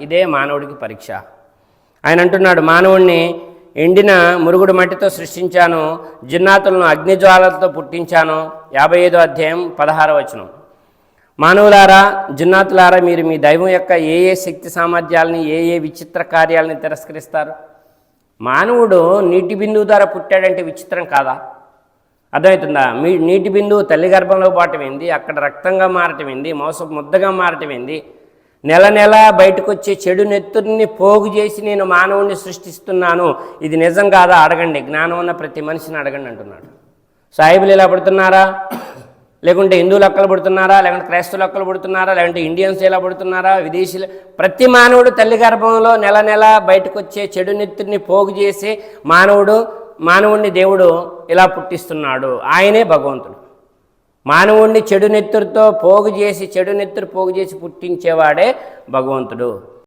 ఇదే మానవుడికి పరీక్ష. ఆయన అంటున్నాడు మానవుణ్ణి ఎండిన మురుగుడు మట్టితో సృష్టించాను జిన్నాతులను అగ్నిజ్వాలలతో పుట్టించాను. యాభై ఐదో అధ్యాయం పదహార వచనం. మానవులారా జిన్నాతులారా మీరు మీ దైవం యొక్క ఏ ఏ శక్తి సామర్థ్యాలని ఏ ఏ విచిత్ర కార్యాలని తిరస్కరిస్తారు? మానవుడు నీటి బిందువు ద్వారా పుట్టాడంటే విచిత్రం కాదా? అర్థమవుతుందా? మీ నీటి బిందువు తల్లి గర్భంలో పాటం ఏంది అక్కడ రక్తంగా మారటం ఏంది ముద్దగా మారటం ఏంది నెల నెల బయటకు వచ్చే చెడు నెత్తుర్ని పోగు చేసి నేను మానవుణ్ణి సృష్టిస్తున్నాను. ఇది నిజం కాదా? అడగండి. జ్ఞానం ఉన్న ప్రతి మనిషిని అడగండి అంటున్నాడు. సాయిబులు ఇలా పడుతున్నారా? లేకుంటే హిందువులు అక్కలు పుడుతున్నారా? లేకుంటే క్రైస్తవులు అక్కలు పుడుతున్నారా? లేకుంటే ఇండియన్స్ ఎలా పుడుతున్నారా? విదేశీలు ప్రతి మానవుడు తల్లి గర్భంలో నెల నెల బయటకు వచ్చే చెడు నెత్తుర్ని పోగు చేసి మానవుడు మానవుణ్ణి దేవుడు ఇలా పుట్టిస్తున్నాడు. ఆయనే భగవంతుడు. మానవుణ్ణి చెడు నెత్తురుతో పోగు చేసి చెడు నెత్తురు పోగు చేసి పుట్టించేవాడే భగవంతుడు.